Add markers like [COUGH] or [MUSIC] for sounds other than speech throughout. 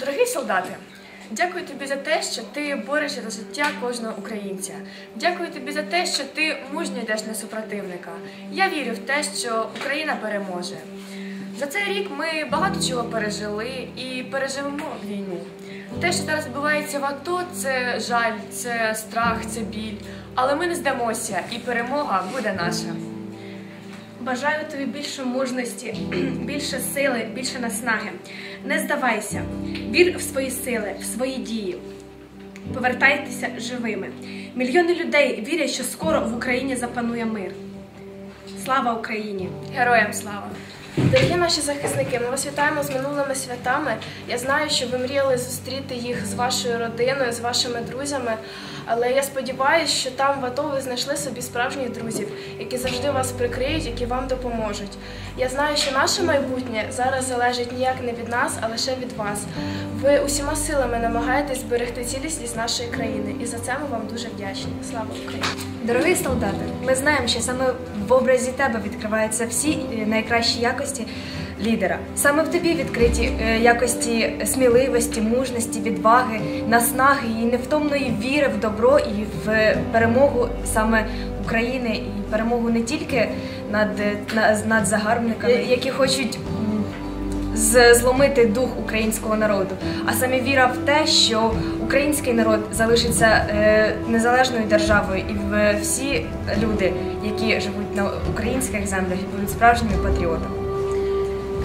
Дорогий солдати, дякую тобі за те, що ти борешся за життя кожного українця. Дякую тобі за те, що ти мужньо йдеш на супротивника. Я вірю в те, що Україна переможе. За цей рік ми багато чого пережили і переживемо війну. Те, що зараз відбувається в АТО, це жаль, це страх, це біль. Але ми не здамося, і перемога буде наша. Бажаю тобі більше мужності, [CLEARS THROAT] більше сили, більше наснаги. Не здавайся, вір в свої сили, в свої дії. Повертайтеся живими. Мільйони людей вірять, що скоро в Україні запанує мир. Слава Україні! Героям слава! Дорогі наші захисники, ми вас вітаємо з минулими святами. Я знаю, що ви мріяли зустріти їх з вашою родиною, з вашими друзями. Але я сподіваюся, що там в АТО ви знайшли собі справжніх друзів, які завжди вас прикриють, які вам допоможуть. Я знаю, що наше майбутнє зараз залежить ніяк не від нас, а лише від вас. Ви усіма силами намагаєтесь зберегти цілісність нашої країни, і за це ми вам дуже вдячні. Слава Україні! Дорогий солдати, ми знаємо, що саме в образі тебе відкриваються всі найкращі якості лідера. Саме в тобі відкриті е, якості сміливості, мужності, відваги, наснаги і невтомної віри в добро і в перемогу саме України, і перемогу не тільки над, е, на- над загарбниками, які хочуть. зломити дух українського народу, а саме віра в те, що український народ залишиться е, незалежною державою, і в- всі люди, які живуть на українських землях, будуть справжніми патріотами.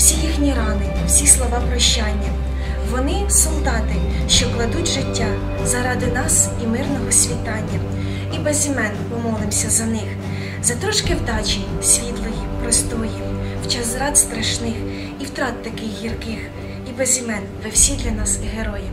всі їхні рани, всі слова прощання. Вони солдати, що кладуть життя заради нас і мирного світання. І без імен помолимося за них, за трошки вдачі, світлої, простої, в час зрад страшних і втрат таких гірких. І без імен ви всі для нас герої.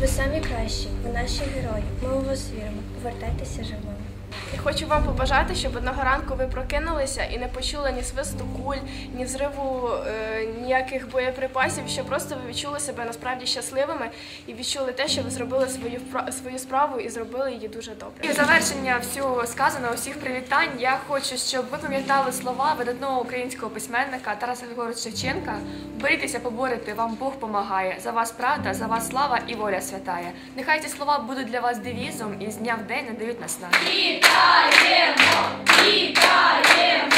Ви самі кращі, ви наші герої. Ми у вас віримо. Повертайтеся живими. Я хочу вам побажати, щоб одного ранку ви прокинулися і не почули ні свисту куль, ні взриву е, ніяких боєприпасів, що просто ви відчули себе насправді щасливими і відчули те, що ви зробили свою свою справу і зробили її дуже добре. І в завершення всього сказаного, всіх привітань, я хочу, щоб ви пам'ятали слова видатного українського письменника Тараса Григоровича Шевченка. Борітеся, поборете, вам Бог помагає. За вас правда, за вас слава і воля святая. Нехай ці слова будуть для вас девізом і з дня в день надають Вітаємо! Вітаємо!